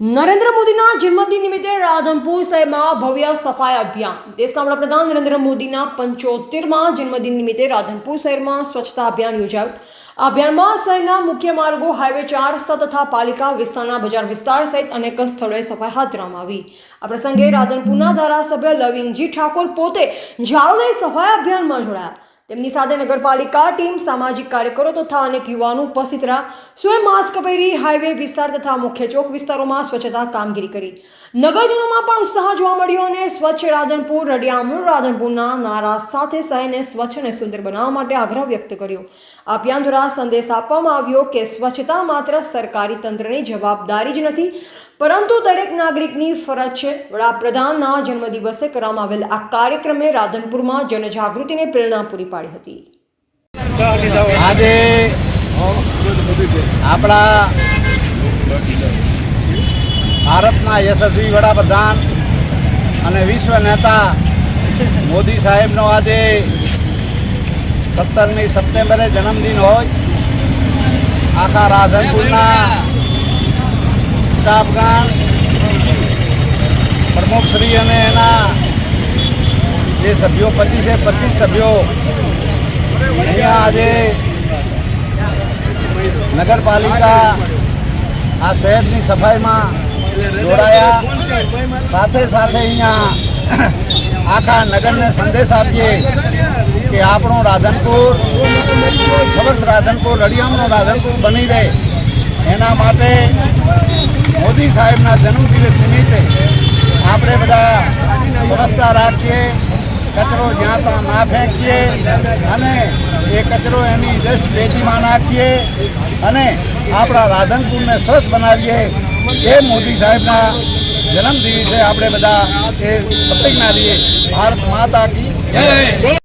નરેન્દ્ર મોદીના જન્મદિન નિમિત્તે રાધનપુર શહેરમાં ભવ્ય સફાઈ અભિયાન. દેશના વડાપ્રધાન નરેન્દ્ર મોદીના પંચોતેરમાં જન્મદિન નિમિત્તે રાધનપુર શહેરમાં સ્વચ્છતા અભિયાન યોજાયું. અભિયાનમાં શહેરના મુખ્ય માર્ગો હાઈવે ચાર, રસ્તા તથા પાલિકા વિસ્તારના બજાર વિસ્તાર સહિત અનેક સ્થળોએ સફાઈ હાથ ધરવામાં આવી. આ પ્રસંગે રાધનપુરના ધારાસભ્ય લવિંગજી ઠાકોર પોતે ઝાડુ લઈ સફાઈ અભિયાનમાં જોડાયા. તેમની સાથે નગરપાલિકા ટીમ, સામાજિક કાર્યકરો તથા અનેક યુવાનો ઉપસ્થિત રહ્યા. સોએ માસ્ક પહેરી હાઈવે વિસ્તાર તથા મુખ્ય ચોક વિસ્તારોમાં સ્વચ્છતા કામગીરી કરી. નગરજનોમાં પણ ઉત્સાહ જોવા મળ્યો અને સ્વચ્છ રાધનપુર રડિયામણું રાધનપુરના નારા સાથે શહેરને સ્વચ્છ અને સુંદર બનાવવા માટે આગ્રહ વ્યક્ત કર્યો. અભિયાન દ્વારા સંદેશ આપવામાં આવ્યો કે સ્વચ્છતા માત્ર સરકારી તંત્રની જવાબદારી જ નથી, પરંતુ દરેક નાગરિકની ફરજ છે. વડાપ્રધાનના જન્મદિવસે કરવામાં આવેલ આ કાર્યક્રમે રાધનપુરમાં જનજાગૃતિને પ્રેરણા પૂરી પાડી. હતી. આજે આપણા ભારતના યશસ્વી વડાપ્રધાન અને વિશ્વ નેતા મોદી સાહેબનો આજે સત્તરમી સપ્ટેમ્બરે જન્મદિન હોય. આખા રાધનપુરના સ્ટાફગાન પ્રમુખશ્રી અને એના સભ્યો, પચીસે પચીસ સભ્યો. અહીંયા આજે નગરપાલિકા આ શહેરની સફાઈમાં જોડાયા. સાથે સાથે અહીંયા આખા નગરને સંદેશ આપીએ કે આપણો રાધનપુર, સરસ રાધનપુર રળિયામનો રાધનપુર બની રહે. એના માટે મોદી સાહેબના જન્મદિવસ નિમિત્તે આપણે બધા સ્વચ્છતા રાખીએ. કચરો જ્યાં ત્યાં ના ફેંકીએ અને એ કચરો એની ડસ્ટ પેટીમાં નાખીએ અને આપણા રાધનપુરને સ્વચ્છ બનાવીએ. એ મોદી સાહેબના જન્મદિવસે આપણે બધા એ પ્રતિજ્ઞા લઈએ ભારત માતા કી